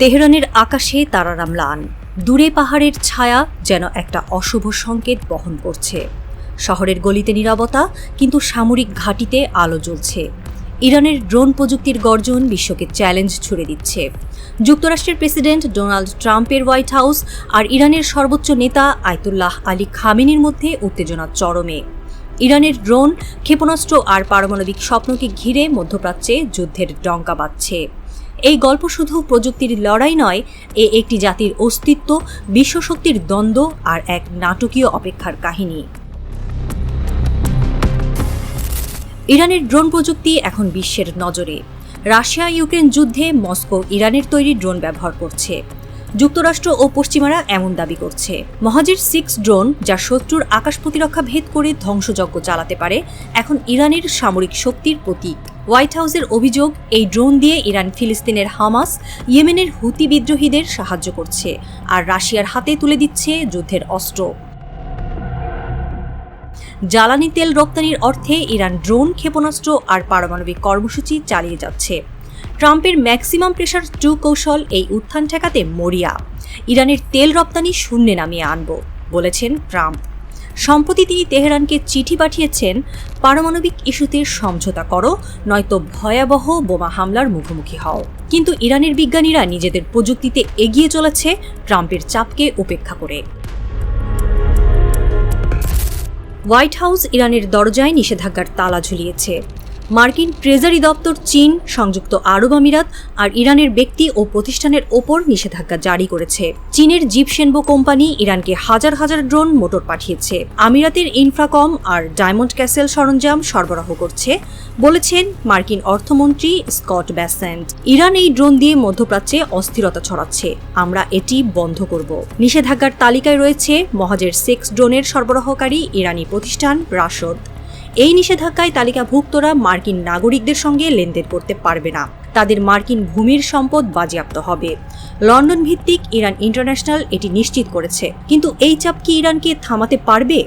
তেহরানের আকাশে তারারা ম্লান দূরে পাহাড়ের ছায়া যেন একটা অশুভ সংকেত বহন করছে। শহরের গলিতে নীরবতা, কিন্তু সামরিক ঘাঁটিতে আলো জ্বলছে। ইরানের ড্রোন প্রযুক্তির গর্জন বিশ্বকে চ্যালেঞ্জ ছুড়ে দিচ্ছে। যুক্তরাষ্ট্রের প্রেসিডেন্ট ডোনাল্ড ট্রাম্পের হোয়াইট হাউস আর ইরানের সর্বোচ্চ নেতা আয়তুল্লাহ আলী খামেনির মধ্যে উত্তেজনা চরমে। ইরানের ড্রোন ক্ষেপণাস্ত্র আর পারমাণবিক স্বপ্নকে ঘিরে মধ্যপ্রাচ্যে যুদ্ধের ডঙ্কা বাজছে এই গল্প শুধু প্রযুক্তির লড়াই নয়, এ একটি জাতির অস্তিত্ব, বিশ্বশক্তির দ্বন্দ্ব আর এক নাটকীয় অপেক্ষার কাহিনী। ইরানের ড্রোন প্রযুক্তি এখন বিশ্বের নজরে। রাশিয়া ইউক্রেন যুদ্ধে মস্কো ইরানের তৈরি ড্রোন ব্যবহার করছে। যুক্তরাষ্ট্র ও পশ্চিমারা এমন দাবি করছে। মহাজির সিক্স ড্রোন, যা শত্রুর আকাশ প্রতিরক্ষা ভেদ করে ধ্বংসযজ্ঞ চালাতে পারে, এখন ইরানের সামরিক শক্তির প্রতীক। হোয়াইট হাউসের অভিযোগ, এই ড্রোন দিয়ে ইরান ফিলিস্তিনের হামাস, ইয়েমেনের হুতি বিদ্রোহীদের সাহায্য করছে আর রাশিয়ার হাতে তুলে দিচ্ছে যুদ্ধের অস্ত্র। জ্বালানি তেল রপ্তানির অর্থে ইরান ড্রোন ক্ষেপণাস্ত্র আর পারমাণবিক কর্মসূচি চালিয়ে যাচ্ছে। ট্রাম্পের ম্যাক্সিমাম প্রেশার টু কৌশল এই উত্থান ঠেকাতে মরিয়া। ইরানের তেল রপ্তানি শূন্যে নামিয়ে আনব, বলেছেন ট্রাম্প। সম্প্রতি তিনি তেহরানকে চিঠি পাঠিয়েছেন, পারমাণবিক ইস্যুতে সমঝোতা করো, নয়তো ভয়াবহ বোমা হামলার মুখোমুখি হও। কিন্তু ইরানের বিজ্ঞানীরা নিজেদের প্রযুক্তিতে এগিয়ে চলেছে ট্রাম্পের চাপকে উপেক্ষা করে। হোয়াইট হাউস ইরানের দরজায় নিষেধাজ্ঞার তালা ঝুলিয়েছে। মার্কিন ট্রেজারি দপ্তর চীন, সংযুক্ত আরব আমিরাত আর ইরানের ব্যক্তি ও প্রতিষ্ঠানের ওপর নিষেধাজ্ঞা জারি করেছে। চীনের জিপসেনবো কোম্পানি ইরানকে হাজার হাজার ড্রোন মোটর পাঠিয়েছে। আমিরাতের ইনফ্রাকম আর ডায়মন্ড ক্যাসেল সরঞ্জাম সরবরাহ করছে, বলেছেন মার্কিন অর্থমন্ত্রী স্কট ব্যাসেন্ট। ইরান এই ড্রোন দিয়ে মধ্যপ্রাচ্যে অস্থিরতা ছড়াচ্ছে। আমরা এটি বন্ধ করব। নিষেধাজ্ঞার তালিকায় রয়েছে মহাজের সেক্স ড্রোনের সরবরাহকারী ইরানি প্রতিষ্ঠান রাশদ। এই নিষেধাজ্ঞায় তালিকাভুক্তরা মার্কিন নাগরিকদের সঙ্গে লেনদেন করতে পারবে না। তাদের মার্কিন ভূমির সম্পদ বাজেয়াপ্ত হবে। লন্ডন ভিত্তিক ইরান ইন্টারন্যাশনাল এটি নিশ্চিত করেছে। কিন্তু এই চাপ কি ইরানকে থামাতে পারবে?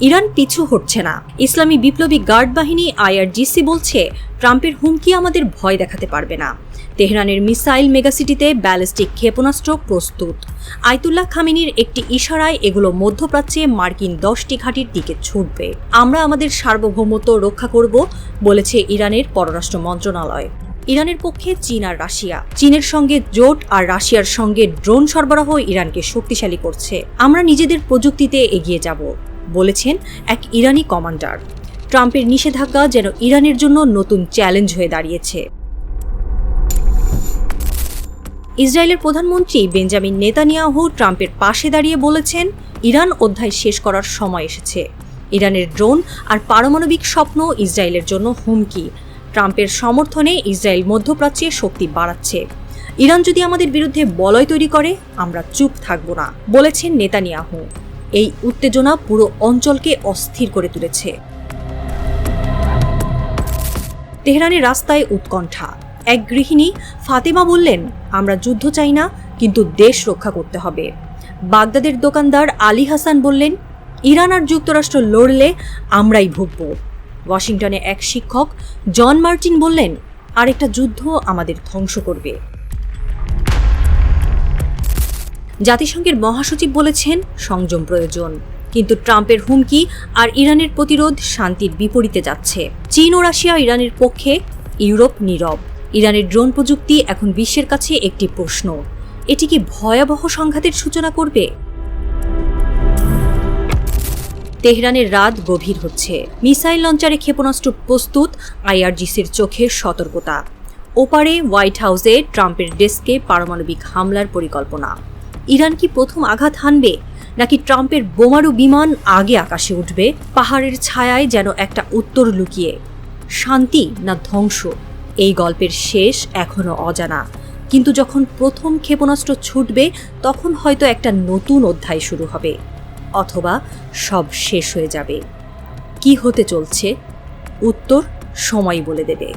ইরান পিছু হটছে না। ইসলামী বিপ্লবী গার্ড বাহিনী আইআরজিসি বলছে, ট্রাম্পের হুমকি আমাদের ভয় দেখাতে পারবে না। তেহরানের মিসাইল মেগাসিটিতে ব্যালিস্টিক ক্ষেপণাস্ত্র প্রস্তুত। আয়তুল্লাহ খামিনির একটি ইশারায় এগুলো মধ্যপ্রাচ্যে মার্কিন দশটি ঘাঁটির দিকে ছুটবে। আমরা আমাদের সার্বভৌমত্ব রক্ষা করব, বলেছে ইরানের পররাষ্ট্র মন্ত্রণালয়। ইরানের পক্ষে চীন আর রাশিয়া। চীনের সঙ্গে জোট আর রাশিয়ার সঙ্গে ড্রোন সরবরাহ ইরানকে শক্তিশালী করছে। আমরা নিজেদের প্রযুক্তিতে এগিয়ে যাব। বলেছেন এক ইরানি কমান্ডার। ট্রাম্পের নিষেধাজ্ঞা যেন ইরানের জন্য নতুন চ্যালেঞ্জ হয়ে দাঁড়িয়েছে। ইসরায়েলের প্রধানমন্ত্রী বেঞ্জামিন নেতানিয়াহু ট্রাম্পের পাশে দাঁড়িয়ে বলেছেন, ইরান অধ্যায় শেষ করার সময় এসেছে। ইরানের ড্রোন আর পারমাণবিক স্বপ্ন ইসরায়েলের জন্য হুমকি। ট্রাম্পের সমর্থনে ইসরায়েল মধ্যপ্রাচ্যে শক্তি বাড়াচ্ছে। ইরান যদি আমাদের বিরুদ্ধে বলয় তৈরি করে, আমরা চুপ থাকব না, বলেছেন নেতানিয়াহু। এই উত্তেজনা পুরো অঞ্চলকে অস্থির করে তুলেছে। তেহরানের রাস্তায় উৎকণ্ঠা। এক গৃহিণী ফাতেমা বললেন, আমরা যুদ্ধ চাই না, কিন্তু দেশ রক্ষা করতে হবে। বাগদাদের দোকানদার আলী হাসান বললেন, ইরান আর যুক্তরাষ্ট্র লড়লে আমরাই ভুগব। ওয়াশিংটনে এক শিক্ষক, জন মার্টিন বললেন, আরেকটা যুদ্ধ আমাদের ধ্বংস করবে। জাতিসংঘের মহাসচিব বলেছেন, সংযম প্রয়োজন। কিন্তু ট্রাম্পের হুমকি আর ইরানের প্রতিরোধ শান্তির বিপরীতে যাচ্ছে। চীন ও রাশিয়া ইরানের পক্ষে, ইউরোপ নীরব। ইরানের ড্রোন প্রযুক্তি এখন বিশ্বের কাছে একটি প্রশ্ন। এটি কি ভয়াবহ সংঘাতের সূচনা করবে? তেহরানের রাত গভীর হচ্ছে। মিসাইল লঞ্চারে ক্ষেপণাস্ত্র প্রস্তুত, আইআরজিসির চোখে সতর্কতা। ওপারে হোয়াইট হাউসে ট্রাম্পের ডেস্কে পারমাণবিক হামলার পরিকল্পনা। ইরান কি প্রথম আঘাত হানবে, নাকি ট্রাম্পের বোমারু বিমান আগে আকাশে উঠবে, পাহাড়ের ছায়ায় যেন একটা উত্তর লুকিয়ে? শান্তি না ধ্বংস? এই গল্পের শেষ এখনও অজানা। কিন্তু যখন প্রথম ক্ষেপণাস্ত্র ছুটবে, তখন হয়তো একটা নতুন অধ্যায় শুরু হবে, অথবা সব শেষ হয়ে যাবে। কি হতে চলছে? উত্তর সময় বলে দেবে।